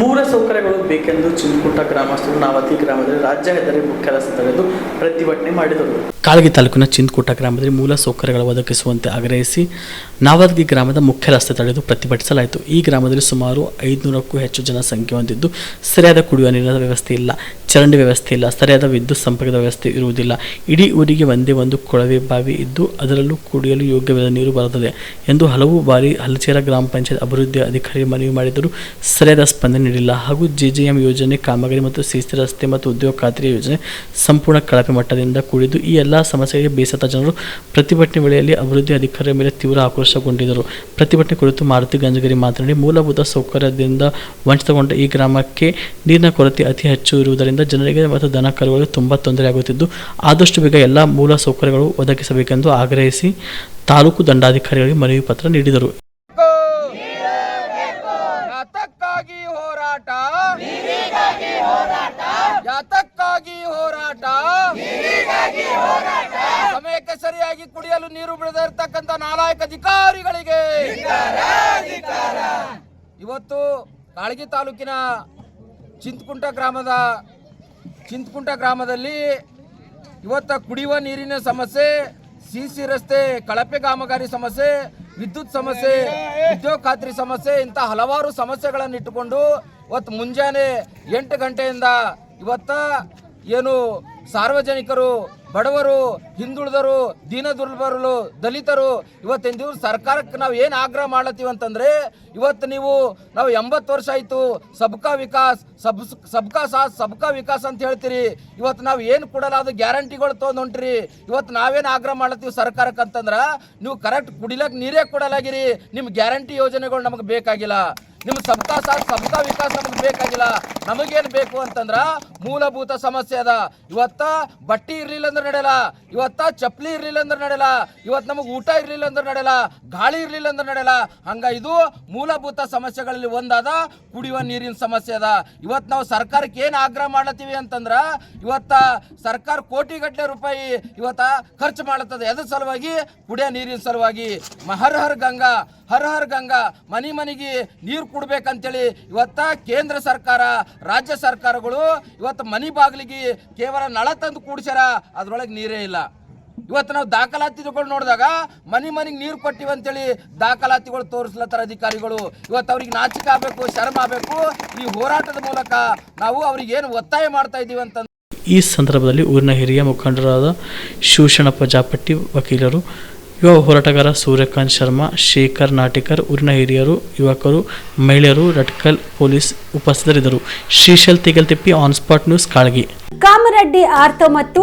ಮೂಲ ಸೌಕರ್ಯಗಳು ಬೇಕೆಂದು ಚಿಂತಕುಟ ಗ್ರಾಮಸ್ಥರು ನಾವತಿ ಗ್ರಾಮದಲ್ಲಿ ರಾಜ್ಯ ಹೆದ್ದಾರಿ ಮುಖ್ಯ ರಸ್ತೆ ತಡೆದು ಪ್ರತಿಭಟನೆ ಮಾಡಿದರು. ಕಾಳಗಿ ತಾಲೂಕಿನ ಚಿಂತಕುಟ ಗ್ರಾಮದಲ್ಲಿ ಮೂಲ ಸೌಕರ್ಯಗಳ ಒದಗಿಸುವಂತೆ ಆಗ್ರಹಿಸಿ ನಾವದ್ಗಿ ಗ್ರಾಮದ ಮುಖ್ಯ ರಸ್ತೆ ತಡೆದು ಪ್ರತಿಭಟಿಸಲಾಯಿತು. ಈ ಗ್ರಾಮದಲ್ಲಿ ಸುಮಾರು ಐದುನೂರಕ್ಕೂ ಹೆಚ್ಚು ಜನಸಂಖ್ಯೆ ಹೊಂದಿದ್ದು ಸರಿಯಾದ ಕುಡಿಯುವ ನೀರಿನ ವ್ಯವಸ್ಥೆ ಇಲ್ಲ, ಚರಂಡಿ ವ್ಯವಸ್ಥೆ ಇಲ್ಲ, ಸರಿಯಾದ ವಿದ್ಯುತ್ ಸಂಪರ್ಕದ ವ್ಯವಸ್ಥೆ ಇರುವುದಿಲ್ಲ. ಇಡೀ ಊರಿಗೆ ಒಂದೇ ಒಂದು ಕೊಳವೆ ಬಾವಿ ಇದ್ದು ಅದರಲ್ಲೂ ಕುಡಿಯಲು ಯೋಗ್ಯವಾದ ನೀರು ಬರುತ್ತದೆ ಎಂದು ಹಲವು ಬಾರಿ ಹಲಚೇರ ಗ್ರಾಮ ಪಂಚಾಯತ್ ಅಭಿವೃದ್ಧಿ ಅಧಿಕಾರಿ ಮನವಿ ಮಾಡಿದರೂ ಸರಿಯಾದ ಸ್ಪಂದನೆ ನೀಡಿಲ್ಲ. ಹಾಗೂ ಜೆಜೆಎಂ ಯೋಜನೆ, ಕಾಮಗಾರಿ ಮತ್ತು ಸಿಸಿ ರಸ್ತೆ ಮತ್ತು ಉದ್ಯೋಗ ಖಾತ್ರಿ ಯೋಜನೆ ಸಂಪೂರ್ಣ ಕಳಪೆ ಮಟ್ಟದಿಂದ ಕೂಡಿದ್ದು ಈ ಎಲ್ಲ ಸಮಸ್ಯೆಗೆ ಬೇಸತ್ತ ಜನರು ಪ್ರತಿಭಟನೆ ವೇಳೆಯಲ್ಲಿ ಅಭಿವೃದ್ಧಿ ಅಧಿಕಾರಿಯ ಮೇಲೆ ತೀವ್ರ ಆಕ್ರೋಶಗೊಂಡಿದ್ದರು ಪ್ರತಿಭಟನೆ ಕುರಿತು ಮಾರುತಿ ಗಂಜಗಿರಿ ಮಾತನಾಡಿ, ಮೂಲಭೂತ ಸೌಕರ್ಯದಿಂದ ವಂಚಿತಗೊಂಡ ಈ ಗ್ರಾಮಕ್ಕೆ ನೀರಿನ ಕೊರತೆ ಅತಿ ಹೆಚ್ಚು ಇರುವುದರಿಂದ ಜನರಿಗೆ ಮತ್ತು ದನ ಕರುಗಳಿಗೆ ತುಂಬ ತೊಂದರೆಯಾಗುತ್ತಿದ್ದು ಆದಷ್ಟು ಬೇಗ ಎಲ್ಲ ಮೂಲ ಸೌಕರ್ಯಗಳು ಒದಗಿಸಬೇಕೆಂದು ಆಗ್ರಹಿಸಿ ತಾಲೂಕು ದಂಡಾಧಿಕಾರಿಗಳಿಗೆ ಮನವಿ ಪತ್ರ ನೀಡಿದರು. ಹೋರಾಟ. ಯಾತಕ್ಕಾಗಿ ಹೋರಾಟ. ಸಮಯಕ್ಕೆ ಸರಿಯಾಗಿ ಕುಡಿಯಲು ನೀರು ಬಿಡದೇ ಇರತಕ್ಕಂತ ನಾಲಾಯಕ ಅಧಿಕಾರಿಗಳಿಗೆ ಇವತ್ತು ಕಾಳಗಿ ತಾಲೂಕಿನ ಚಿಂತಕುಂಟ ಗ್ರಾಮದ ಚಿಂತಕುಂಟ ಗ್ರಾಮದಲ್ಲಿ ಇವತ್ತ ಕುಡಿಯುವ ನೀರಿನ ಸಮಸ್ಯೆ ಸಿಸಿ ರಸ್ತೆ ಕಳಪೆ ಕಾಮಗಾರಿ ಸಮಸ್ಯೆ ವಿದ್ಯುತ್ ಸಮಸ್ಯೆ ಉದ್ಯೋಗ ಖಾತ್ರಿ ಸಮಸ್ಯೆ ಇಂಥ ಹಲವಾರು ಸಮಸ್ಯೆಗಳನ್ನು ಇಟ್ಟುಕೊಂಡು ಇವತ್ತು ಮುಂಜಾನೆ ಎಂಟು ಗಂಟೆಯಿಂದ ಇವತ್ತ ಏನು ಸಾರ್ವಜನಿಕರು, ಬಡವರು ಹಿಂದುಳಿದರು ದೀನ ದುರ್ಬಲರು, ದಲಿತರು, ಇವತ್ತಿನ ದಿವಸ ಸರ್ಕಾರಕ್ಕೆ ನಾವು ಏನು ಆಗ್ರಹ ಮಾಡ್ಲತ್ತೀವಿ ಅಂತಂದ್ರೆ, ಇವತ್ತು ನೀವು ನಾವು ಎಂಬತ್ತು ವರ್ಷ ಆಯಿತು ಸಬ್ಕಾ ವಿಕಾಸ್, ಸಬ್ ಸಬ್ಕಾ ಸಾಥ್, ಸಬ್ಕಾ ವಿಕಾಸ್ ಅಂತ ಹೇಳ್ತೀರಿ. ಇವತ್ತು ನಾವು ಏನು ಕೊಡಲ್ಲ, ಅದು ಗ್ಯಾರಂಟಿಗಳು ತೊಗೊಂಡು ಹೊಂಟ್ರಿ. ಇವತ್ತು ನಾವೇನು ಆಗ್ರಹ ಮಾಡ್ಲತ್ತೀವಿ ಸರ್ಕಾರಕ್ಕೆ ಅಂತಂದ್ರೆ ನೀವು ಕರೆಕ್ಟ್ ಕುಡಿಲಕ್ಕೆ ನೀರೇ ಕೊಡಲಾಗಿರಿ. ನಿಮ್ಮ ಗ್ಯಾರಂಟಿ ಯೋಜನೆಗಳು ನಮಗೆ ಬೇಕಾಗಿಲ್ಲ. ನಿಮ್ಮ ಸಬ್ತಾ ಸಾಥ್ ಸಬ್ತಾ ವಿಕಾಸ್ ನಮಗೆ ಬೇಕಾಗಿಲ್ಲ. ನಮಗೇನು ಬೇಕು ಅಂತಂದ್ರ ಮೂಲಭೂತ ಸಮಸ್ಯೆ ಅದ. ಇವತ್ತ ಬಟ್ಟಿ ಇರ್ಲಿಲ್ಲ ಅಂದ್ರೆ ನಡೆಯಲ್ಲ. ಇವತ್ತ ಚಪ್ಪಲಿ ಇರ್ಲಿಲ್ಲ ಅಂದ್ರೆ ನಡೆಯಲ್ಲ. ಇವತ್ತು ನಮಗೆ ಊಟ ಇರ್ಲಿಲ್ಲ ಅಂದ್ರೆ ನಡೆಯಲ್ಲ. ಗಾಳಿ ಇರ್ಲಿಲ್ಲ ಅಂದ್ರೆ ನಡೆಯಲ್ಲ. ಹಂಗ ಇದು ಮೂಲಭೂತ ಸಮಸ್ಯೆಗಳಲ್ಲಿ ಒಂದಾದ ಕುಡಿಯುವ ನೀರಿನ ಸಮಸ್ಯೆ ಅದ. ಇವತ್ತು ನಾವು ಸರ್ಕಾರಕ್ಕೆ ಏನು ಆಗ್ರಹ ಮಾಡ್ಲತ್ತೀವಿ ಅಂತಂದ್ರ ಇವತ್ತ ಸರ್ಕಾರ ಕೋಟಿಗಟ್ಟಲೆ ರೂಪಾಯಿ ಇವತ್ತ ಖರ್ಚು ಮಾಡತ್ತದ ಎದ್ರ ಸಲುವಾಗಿ? ಕುಡಿಯೋ ನೀರಿನ ಸಲುವಾಗಿ. ಹರ್ ಹರ್ ಗಂಗಾ, ಹರ್ ಹರ್ ಗಂಗಾ. ಮನಿ ಮನಿಗೆ ನೀರು ಕೊಡ್ಬೇಕಂತೇಳಿ ಇವತ್ತ ಕೇಂದ್ರ ಸರ್ಕಾರ, ರಾಜ್ಯ ಸರ್ಕಾರಗಳು ಇವತ್ತು ಮನಿ ಬಾಗಿಲಿಗೆ ಕೇವಲ ನಳ ತಂದು ಕೂಡ್ಸ್ಯಾರ, ಅದ್ರೊಳಗೆ ನೀರೇ ಇಲ್ಲ. ಇವತ್ತು ನಾವು ದಾಖಲಾತಿಗಳು ನೋಡಿದಾಗ ಮನಿ ಮನಿಗೆ ನೀರು ಕೊಟ್ಟಿವಿ ಅಂತೇಳಿ ದಾಖಲಾತಿಗಳು ತೋರಿಸ್ಲತ್ತಾರ ಅಧಿಕಾರಿಗಳು. ಇವತ್ತು ಅವ್ರಿಗೆ ನಾಚಿಕೆ ಆಗಬೇಕು, ಶರಮ ಆಗಬೇಕು. ಈ ಹೋರಾಟದ ಮೂಲಕ ನಾವು ಅವ್ರಿಗೆ ಏನು ಒತ್ತಾಯ ಮಾಡ್ತಾ ಇದ್ದೀವಿ ಅಂತ ಈ ಸಂದರ್ಭದಲ್ಲಿ ಊರಿನ ಹಿರಿಯ ಮುಖಂಡರಾದ ಶಿವಶಣಪ್ಪ ಜಾಪಟ್ಟಿ, ವಕೀಲರು ಯುವ ಹೋರಾಟಗಾರ ಸೂರ್ಯಕಾಂತ್ ಶರ್ಮಾ, ಶೇಖರ್ ನಾಟಿಕರ್, ಊರಿನ ಹಿರಿಯರು, ಯುವಕರು, ಮಹಿಳೆಯರು ರಟ್ಕಲ್ ಪೊಲೀಸ್ ಉಪಸ್ಥಿತರಿದ್ದರು. Shrishail Tigaltippi on spot news, Kalagi. Kamareddy ortho ಮತ್ತು